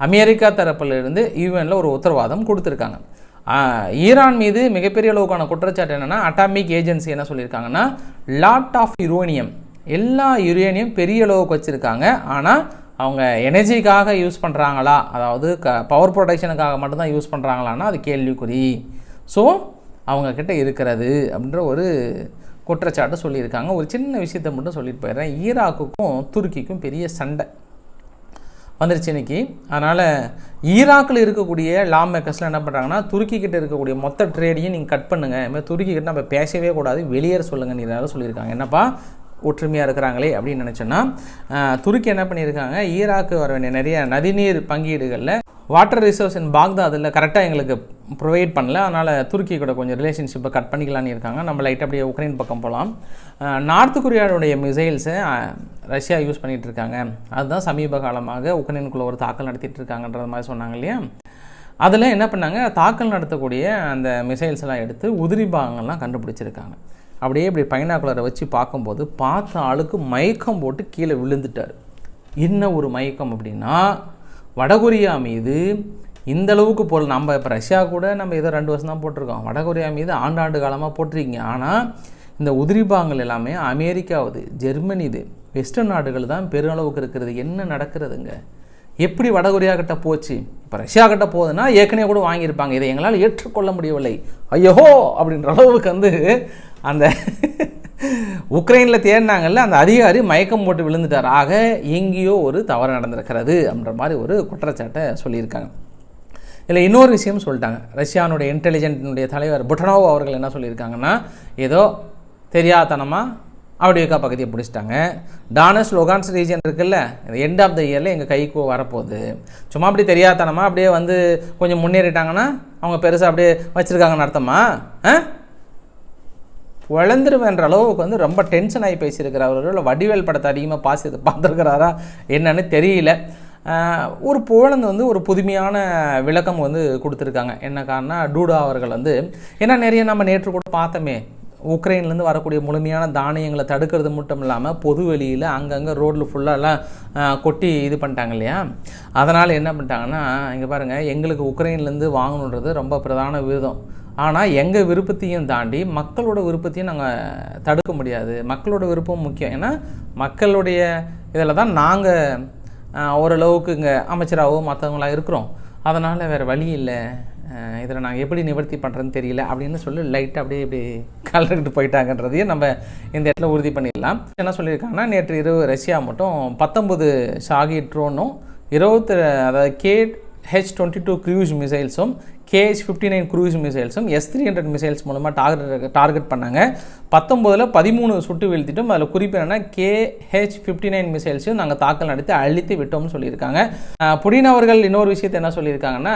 Speaker 1: அமெரிக்கா தரப்பிலிருந்து யூஎனில் ஒரு உத்தரவாதம் கொடுத்துருக்காங்க. ஈரான் மீது மிகப்பெரிய அளவுக்கான குற்றச்சாட்டு என்னென்னா அட்டாமிக் ஏஜென்சி என்ன சொல்லியிருக்காங்கன்னா லாட் ஆஃப் யுரேனியம் எல்லா யுரேனியம் பெரிய அளவுக்கு வச்சுருக்காங்க. ஆனால் அவங்க எனர்ஜிக்காக யூஸ் பண்ணுறாங்களா அதாவது க பவர் ப்ரொடக்ஷனுக்காக மட்டும்தான் யூஸ் பண்ணுறாங்களான்னா அது கேள்விக்குறி. ஸோ அவங்கக்கிட்ட இருக்கிறது அப்படின்ற ஒரு குற்றச்சாட்டு சொல்லியிருக்காங்க. ஒரு சின்ன விஷயத்தை மட்டும் சொல்லிட்டு போயிடுறேன். ஈராக்குக்கும் துருக்கிக்கும் பெரிய சண்டை. வந்துருச்சு இன்னைக்கு. அதனால் ஈராக்கில் இருக்கக்கூடிய லா மேக்கர்ஸ்லாம் என்ன பண்ணுறாங்கன்னா துருக்கி கிட்ட இருக்கக்கூடிய மொத்த ட்ரேடையும் நீங்கள் கட் பண்ணுங்கள் இதுமாதிரி துருக்கி கிட்ட நம்ம பேசவே கூடாது. வெளியேற சொல்லுங்கள் நீ சொல்லியிருக்காங்க. என்னப்பா? ஒற்றுமையாக இருக்கிறாங்களே அப்படின்னு நினச்சோன்னா துருக்கி என்ன பண்ணியிருக்காங்க? ஈராக்கு வர வேண்டிய நிறைய நதிநீர் பங்கீடுகளில் வாட்டர் ரிசோர்ஸ் இன் பாக்தாதில் கரெக்டாக எங்களுக்கு ப்ரொவைட் பண்ணல. அதனால் துருக்கி கூட கொஞ்சம் ரிலேஷன்ஷிப்பை கட் பண்ணிக்கலான்னு இருக்காங்க. நம்ம லைட் அப்படியே உக்ரைன் பக்கம் போகலாம் நார்த் கொரியாவுடைய மிசைல்ஸை ரஷ்யா யூஸ் பண்ணிகிட்டு இருக்காங்க. அதுதான் சமீப காலமாக உக்ரைனுக்குள்ளே ஒரு தாக்கல் நடத்திட்டு இருக்காங்கன்ற மாதிரி சொன்னாங்க இல்லையா? அதில் என்ன பண்ணாங்க? தாக்கல் நடத்தக்கூடிய அந்த மிசைல்ஸ் எல்லாம் எடுத்து உதிரி பாகங்கள்லாம் கண்டுபிடிச்சிருக்காங்க. அப்படியே இப்படி பைனாக்குலரை வச்சு பார்க்கும்போது பார்த்த ஆளுக்கு மயக்கம் போட்டு கீழே விழுந்துட்டார். என்ன ஒரு மயக்கம் அப்படின்னா வடகொரியா மீது இந்த அளவுக்கு போல் நம்ம இப்போ ரஷ்யா கூட நம்ம ஏதோ ரெண்டு வருஷம் தான் போட்டிருக்கோம். வடகொரியா மீது ஆண்டாண்டு காலமாக போட்டிருக்கீங்க. ஆனால் இந்த உதிரிபாகங்கள் எல்லாமே அமெரிக்காவுது ஜெர்மனிது வெஸ்டர்ன் நாடுகள் தான் பெருளவுக்கு இருக்கிறது. என்ன நடக்கிறதுங்க? எப்படி வடகொரியா கிட்ட போச்சு? இப்போ ரஷ்யா கிட்ட போகுதுன்னா ஏற்கனவே கூட வாங்கியிருப்பாங்க. இதை எங்களால் ஏற்றுக்கொள்ள முடியவில்லை. ஐயோ! அப்படின்ற அளவுக்கு வந்து அந்த உக்ரைனில் தேடினாங்கல்ல அந்த அதிகாரி மயக்கம் போட்டு விழுந்துட்டார். ஆக எங்கேயோ ஒரு தவறு நடந்திருக்கிறது அப்படின்ற மாதிரி ஒரு குற்றச்சாட்டை சொல்லியிருக்காங்க. இதில் இன்னொரு விஷயம் சொல்லிட்டாங்க. ரஷ்யானுடைய இன்டெலிஜென்ட்னுடைய தலைவர் புட்டனோவ் அவர்கள் என்ன சொல்லியிருக்காங்கன்னா ஏதோ தெரியாதனமாக அவடியோக்கா பகுதியை பிடிச்சிட்டாங்க. டானஸ் லொகான்ஸ் ரீஜன் இருக்குல்ல எண்ட் ஆஃப் த இயரில் எங்கள் கைக்கு வரப்போகுது. சும்மா அப்படி தெரியாதனமா அப்படியே வந்து கொஞ்சம் முன்னேறிட்டாங்கன்னா அவங்க பெருசாக அப்படியே வச்சுருக்காங்கன்னு அர்த்தமா? ஆ? வளர்ந்துருவேன்ற அளவுக்கு வந்து ரொம்ப டென்ஷன் ஆகி பேசியிருக்கிறார் இல்லை வடிவேல் படத்தை அதிகமாக பாசி பார்த்துருக்கிறாரா என்னன்னு தெரியல. ஒரு போலந்து வந்து ஒரு புதுமையான விளக்கம் வந்து கொடுத்துருக்காங்க. என்ன காரணம் டூடா அவர்கள் வந்து ஏன்னா நிறைய நம்ம நேற்று கூட பார்த்தோமே உக்ரைன்லேருந்து வரக்கூடிய முழுமையான தானியங்களை தடுக்கிறது மட்டும் இல்லாமல் பொது வெளியில் அங்கங்கே ரோட்டில் ஃபுல்லாலாம் கொட்டி இது பண்ணிட்டாங்க இல்லையா? அதனால் என்ன பண்ணிட்டாங்கன்னா இங்கே பாருங்கள் எங்களுக்கு உக்ரைன்லேருந்து வாங்கணுன்றது ரொம்ப பிரதான விருதம் ஆனால் எங்கள் விருப்பத்தையும் தாண்டி மக்களோட விருப்பத்தையும் நாங்கள் தடுக்க முடியாது. மக்களோட விருப்பம் முக்கியம். ஏன்னா மக்களுடைய இதில் தான் நாங்கள் ஓரளவுக்கு இங்கே அமைச்சராகவோ மற்றவங்களாக இருக்கிறோம். அதனால் வேறு வழி இல்லை. இதில் நாங்கள் எப்படி நிவர்த்தி பண்ணுறதுன்னு தெரியல அப்படின்னு சொல்லி லைட்டாக அப்படியே இப்படி கலந்துக்கிட்டு போயிட்டாங்கன்றதையும் நம்ம இந்த இடத்துல உறுதி பண்ணிடலாம். என்ன சொல்லியிருக்காங்கன்னா நேற்று இரவு ரஷ்யா மட்டும் பத்தொம்பது ஷாகி ட்ரோனும் இருபத்தி அதாவது K H twenty two cruise மிசைல்ஸும் KH fifty nine cruise மிசைல்ஸும் எஸ் த்ரீ ஹண்ட்ரட் மிசைல்ஸ் மூலமாக டார்கெட் டார்கெட் பண்ணாங்க. பத்தொம்போதில் பதிமூணு சுட்டு வீழ்த்திட்டும் அதில் குறிப்பு என்னென்னா கேஹெச் ஃபிஃப்டி நைன் மிசைல்ஸையும் நாங்கள் தாக்கல் நடத்தி அழித்து விட்டோம்னு சொல்லியிருக்காங்க. அஹ் புடின் அவர்கள் இன்னொரு விஷயத்தை என்ன சொல்லியிருக்காங்கன்னா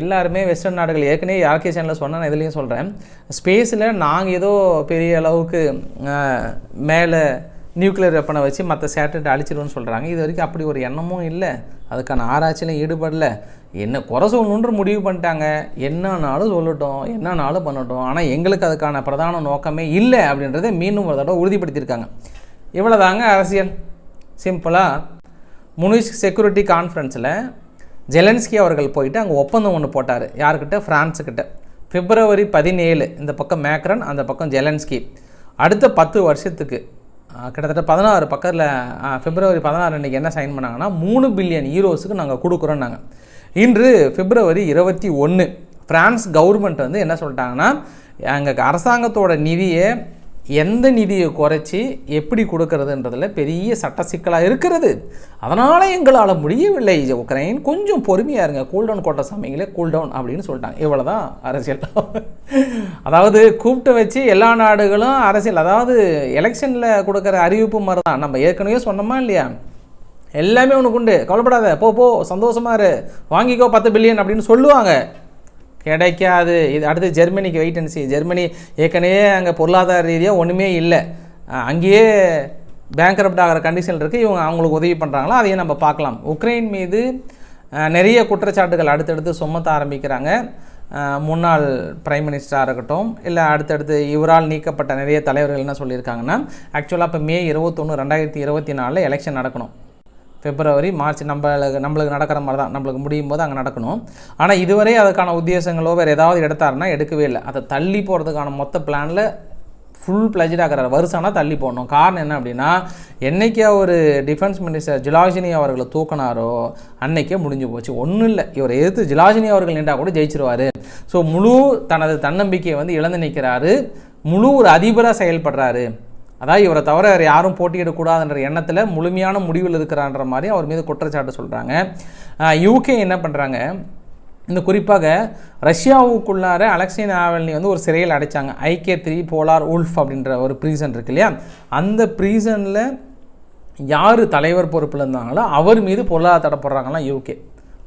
Speaker 1: எல்லாருமே வெஸ்டர்ன் நாடுகள் ஏற்கனவே யார்கே சேனலில் சொன்னால் நான் இதுலேயும் சொல்கிறேன் ஸ்பேஸில் நாங்கள் ஏதோ பெரிய அளவுக்கு மேலே நியூக்ளியர் வெப்பனை வச்சு மற்ற சேட்டலைட் அழிச்சிடுவோம்னு சொல்கிறாங்க இது வரைக்கும் அப்படி ஒரு எண்ணமும் இல்லை. அதுக்கான ஆராய்ச்சியிலும் ஈடுபடல. என்ன குறை சொல்லணுன்ற முடிவு பண்ணிட்டாங்க. என்னன்னாலும் சொல்லட்டும் என்னன்னாலும் பண்ணட்டும். ஆனால் எங்களுக்கு அதுக்கான பிரதான நோக்கமே இல்லை அப்படின்றத மீண்டும் ஒரு தடவை உறுதிப்படுத்தியிருக்காங்க. இவ்வளோதாங்க அரசியல். சிம்பிளாக முனிஷ் செக்யூரிட்டி கான்ஃபரன்ஸில் ஜெலன்ஸ்கி அவர்கள் போயிட்டு அங்கே ஒப்பந்தம் ஒன்று போட்டார். யாருக்கிட்ட ஃப்ரான்ஸுக்கிட்ட பிப்ரவரி பதினேழு. இந்த பக்கம் மேக்ரன் அந்த பக்கம் ஜெலன்ஸ்கி. அடுத்த பத்து வருஷத்துக்கு கிட்டத்தட்ட பதினாறு பக்கத்தில் பிப்ரவரி பதினாறு அன்றைக்கி என்ன சைன் பண்ணாங்கன்னா மூணு பில்லியன் ஈரோஸுக்கு நாங்கள் கொடுக்குறோம் நாங்கள் இன்று பிப்ரவரி இருபத்தி ஒன்று ஃப்ரான்ஸ் கவர்மெண்ட் வந்து என்ன சொல்லிட்டாங்கன்னா எங்கள் அரசாங்கத்தோட நிதியை எந்த நிதியை குறைச்சி எப்படி கொடுக்கறதுன்றதில் பெரிய சட்ட சிக்கலாக இருக்கிறது. அதனால் எங்களால் முடியவில்லை. உக்ரைன் கொஞ்சம் பொறுமையாக இருங்க. கூல்டவுன் கோட்டை சமயங்களே கூல்டவுன் அப்படின்னு சொல்லிட்டாங்க. இவ்வளோ தான் அரசியல். அதாவது கூப்பிட்டு வச்சு எல்லா நாடுகளும் அரசியல். அதாவது எலெக்ஷனில் கொடுக்குற அறிவிப்பு மாதிரி தான் நம்ம ஏற்கனவே சொன்னோமா இல்லையா? எல்லாமே உனக்கு உண்டு. கவலைப்படாத. போ போ. சந்தோஷமா இரு. வாங்கிக்கோ பத்து பில்லியன் அப்படின்னு சொல்லுவாங்க. கிடைக்காது. இது அடுத்து ஜெர்மனிக்கு வெயிட் அண்ட் சி ஜெர்மனி ஏற்கனவே அங்கே பொருளாதார ரீதியாக ஒன்றுமே இல்லை. அங்கேயே பேங்க்ரப்ட் ஆகிற கண்டிஷன் இருக்குது இவங்க அவங்களுக்கு உதவி பண்ணுறாங்களா அதையும் நம்ம பார்க்கலாம். உக்ரைன் மீது நிறைய குற்றச்சாட்டுகள் அடுத்தடுத்து சுமத்த ஆரம்பிக்கிறாங்க. முன்னாள் பிரைம் மினிஸ்டராக இருக்கட்டும் இல்லை அடுத்தடுத்து இவரால் நீக்கப்பட்ட நிறைய தலைவர்கள் என்ன சொல்லியிருக்காங்கன்னா ஆக்சுவலாக இப்போ மே இருபத்தொன்று ரெண்டாயிரத்தி இருபத்தி நாலில் எலெக்ஷன் நடக்கணும். பிப்ரவரி மார்ச் நம்மளுக்கு நம்மளுக்கு நடக்கிற மாதிரி தான் நம்மளுக்கு முடியும் போது அங்கே நடக்கணும். ஆனால் இதுவரை அதுக்கான உத்தேசங்களோ வேறு ஏதாவது எடுத்தாருன்னா எடுக்கவே இல்லை. அதை தள்ளி போகிறதுக்கான மொத்த பிளானில் ஃபுல் பிளஜட் ஆகிற வருஷம்னா தள்ளி போடணும். காரணம் என்ன அப்படின்னா என்றைக்கு ஒரு டிஃபென்ஸ் மினிஸ்டர் ஜிலாஜினி அவர்களை தூக்கினாரோ அன்னைக்கே முடிஞ்சு போச்சு. ஒன்றும் இல்லை. இவர் எதிர்த்து ஜிலாஜினி அவர்கள் நின்றா கூட ஜெயிச்சிருவார். ஸோ முழு தனது தன்னம்பிக்கையை வந்து இழந்து நிற்கிறாரு. முழு ஒரு அதிபராக செயல்படுறாரு. அதாவது இவரை தவிர வேறு யாரும் போட்டியிடக்கூடாதுன்ற எண்ணத்தில் முழுமையான முடிவில் இருக்கிறான்ற மாதிரி அவர் மீது குற்றச்சாட்டு சொல்கிறாங்க யூகே என்ன பண்ணுறாங்க இந்த குறிப்பாக ரஷ்யாவுக்குள்ளார அலெக்சை நாவல்னி வந்து ஒரு சிறையில் அடைச்சாங்க. ஐகே த்ரீ போலார் உல்ஃப் அப்படின்ற ஒரு ப்ரீசன் இருக்கு இல்லையா? அந்த ப்ரீசனில் யார் தலைவர் பொறுப்பில் இருந்தாங்களோ அவர் மீது பொருளாதார தடை போடுறாங்களாம் யூகே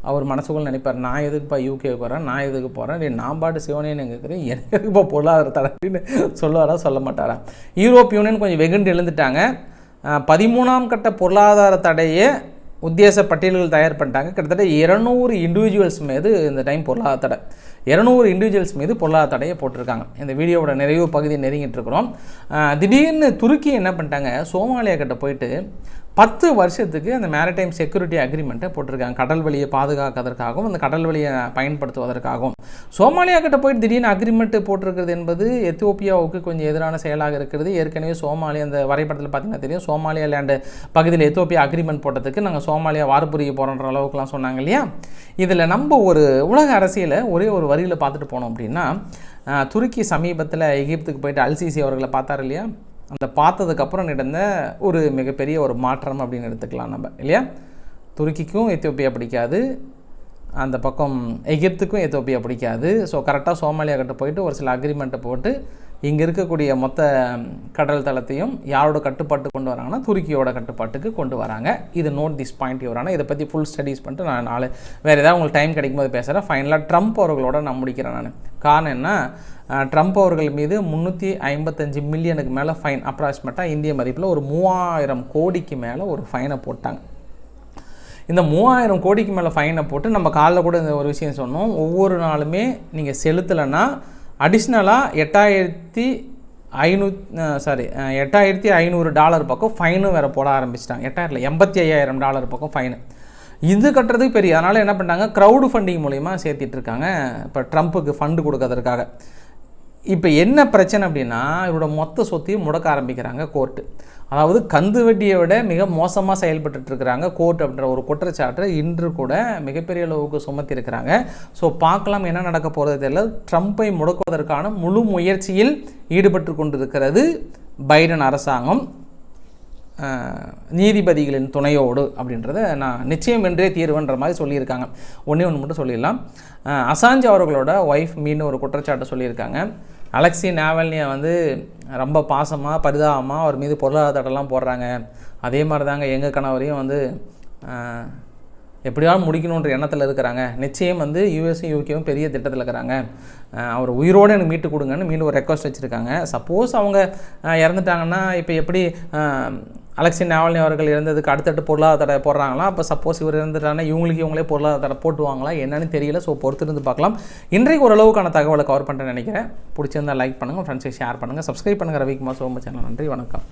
Speaker 1: அவர் மனசுக்குள்ள நினைப்பார் நான் எதுக்குப்பா யூகே போகிறேன் நான் எதுக்கு போகிறேன் நீ நான் பாட்டு சிவனேன்னு கேட்குறேன் எனக்கு எதுக்குப்பா பொருளாதார தடை? அப்படின்னு சொல்லுவாரா சொல்ல மாட்டாரா? யூரோப் யூனியன் கொஞ்சம் வெகுண்டு எழுந்துட்டாங்க. பதிமூணாம் கட்ட பொருளாதார தடையை உத்தேச பட்டியல்கள் தயார் பண்ணிட்டாங்க. கிட்டத்தட்ட இருநூறு இண்டிவிஜுவல்ஸ் மீது இந்த டைம் பொருளாதார தடை. இருநூறு இண்டிவிஜுவல்ஸ் மீது பொருளாதார தடையை போட்டிருக்காங்க. இந்த வீடியோவோட நிறைவு பகுதி நெருங்கிட்டு இருக்கிறோம். திடீர்னு துருக்கி என்ன பண்ணிட்டாங்க? சோமாலியா கிட்ட போயிட்டு பத்து வருஷத்துக்கு அந்த மேரிடைம் செக்யூரிட்டி அக்ரிமெண்ட்டை போட்டிருக்காங்க. கடல் வழியை பாதுகாக்கிறதுக்காகவும் அந்த கடல் வழியை பயன்படுத்துவதற்காகவும். சோமாலியா கிட்ட போயிட்டு திடீர்னு அக்ரிமெண்ட் போட்டிருக்கிறது என்பது எத்தியோப்பியாவுக்கு கொஞ்சம் எதிரான செயலாக இருக்கிறது. ஏற்கனவே சோமாலியா அந்த வரைபடத்தில் பார்த்தீங்கன்னா தெரியும். சோமாலியா லேண்டு பகுதியில் எத்தியோப்பியா அக்ரிமெண்ட் போட்டதுக்கு நாங்கள் சோமாலியா வார்புரிய போகிற அளவுக்குலாம் சொன்னாங்க இல்லையா? இதில் நம்ம ஒரு உலக அரசியலை ஒரே ஒரு வரியில் பார்த்துட்டு போனோம் அப்படின்னா துருக்கி சமீபத்தில் எகிப்துக்கு போயிட்டு அல்சிசி அவர்களை பார்த்தார் இல்லையா? அந்த பார்த்ததுக்கப்புறம் நடந்த ஒரு மிகப்பெரிய ஒரு மாற்றம் அப்படின்னு எடுத்துக்கலாம் நம்ம இல்லையா? துருக்கிக்கும் எத்தியோப்பியா பிடிக்காது. அந்த பக்கம் எகிப்துக்கும் எத்தியோப்பியா பிடிக்காது. ஸோ கரெக்டாக சோமாலியா கிட்ட போயிட்டு ஒரு சில அக்ரிமெண்ட்டை போட்டு இங்கே இருக்கக்கூடிய மொத்த கடல் தளத்தையும் யாரோட கட்டுப்பாட்டு கொண்டு வராங்கன்னா துருக்கியோட கட்டுப்பாட்டுக்கு கொண்டு வராங்க. இது நோட் திஸ் பாயிண்ட் யுவரான இதை பற்றி ஃபுல் ஸ்டடீஸ் பண்ணிட்டு நான் நாலு வேறு ஏதாவது உங்களுக்கு டைம் கிடைக்கும்போது பேசுகிறேன் ஃபைனலாக ட்ரம்ப் அவர்களோட நான் முடிக்கிறேன் நான். காரணம் என்ன? ட்ரம்ப் அவர்கள் மீது முந்நூற்றி ஐம்பத்தஞ்சு மில்லியனுக்கு மேலே ஃபைன் அப்ராக்சிமேட்டாக இந்திய மதிப்பில் ஒரு மூவாயிரம் கோடிக்கு மேலே ஒரு ஃபைனை போட்டாங்க. இந்த மூவாயிரம் கோடிக்கு மேலே ஃபைனை போட்டு நம்ம காலைல கூட இந்த ஒரு விஷயம் சொன்னோம். ஒவ்வொரு நாளுமே நீங்கள் செலுத்தலைன்னா அடிஷ்னலாக எட்டாயிரத்தி ஐநூ சாரி எட்டாயிரத்தி ஐநூறு டாலர் பக்கம் ஃபைனும் வேறு போட ஆரம்பிச்சிட்டாங்க. எட்டாயிரத்தில் எண்பத்தி ஐயாயிரம் டாலர் பக்கம் ஃபைனு இது கட்டுறதுக்கு பெரிய அதனால் என்ன பண்ணிட்டாங்க க்ரௌடு ஃபண்டிங் மூலிமா சேர்த்திட்ருக்காங்க இப்போ ட்ரம்ப்புக்கு ஃபண்டு கொடுக்கறதுக்காக. இப்போ என்ன பிரச்சனை அப்படின்னா இவரோட மொத்த சொத்தையும் முடக்க ஆரம்பிக்கிறாங்க கோர்ட்டு அதாவது கந்து வட்டியை விட மிக மோசமாக செயல்பட்டுருக்கிறாங்க கோர்ட் அப்படின்ற ஒரு குற்றச்சாட்டை இன்று கூட மிகப்பெரிய அளவுக்கு சுமத்தி இருக்கிறாங்க. ஸோ பார்க்கலாம் என்ன நடக்க போகிறது தெரியல. ட்ரம்ப்பை முடக்குவதற்கான முழு முயற்சியில் ஈடுபட்டு கொண்டிருக்கிறது பைடன் அரசாங்கம். நீதிபதிகளின் துணையோடு அப்படின்றத நான் நிச்சயம் என்றே தீர்வுன்ற மாதிரி சொல்லியிருக்காங்க. ஒன்றே ஒன்று மட்டும் சொல்லிடலாம். அசாஞ்ச் அவர்களோட ஒய்ஃப் மீன் ஒரு குற்றச்சாட்டு சொல்லியிருக்காங்க. அலெக்சி நாவல்னியை வந்து ரொம்ப பாசமாக பரிதாபமாக அவர் மீது பொருளாதார போடுறாங்க. அதே மாதிரி தாங்க எங்கள் கணவரையும் வந்து எப்படியாவது முடிக்கணுன்ற எண்ணத்தில் இருக்கிறாங்க. நிச்சயம் வந்து யூஎஸும் யூகேவும் பெரிய திட்டத்தில் இருக்கிறாங்க. அவர் உயிரோடு எனக்கு மீட்டு கொடுங்கன்னு மீண்டும் ஒரு ரெக்வஸ்ட் வச்சுருக்காங்க. சப்போஸ் அவங்க இறந்துட்டாங்கன்னா இப்போ எப்படி அலெக்சி நாவல்னி அவர்கள் இறந்ததுக்கு அடுத்தடுத்து பொருளாதார தடை போடுறாங்களா? அப்போ சப்போஸ் இவர் இறந்துட்டாங்கன்னா இவங்களுக்கு இவங்களே பொருளாதார தடை போட்டுவாங்களா? என்னன்னு தெரியல. ஸோ பொறுத்திருந்து பார்க்கலாம். இன்றைக்கு ஓரளவுக்கான தகவலை கவர் பண்ணுறேன்னு நினைக்கிறேன். பிடிச்சிருந்தா லைக் பண்ணுங்கள் ஃப்ரெண்ட்ஸுக்கு ஷேர் பண்ணுங்கள் சப்ஸ்கிரைப் பண்ணுங்கள் ரவிக்குமார் சோம சேனல் நன்றி வணக்கம்.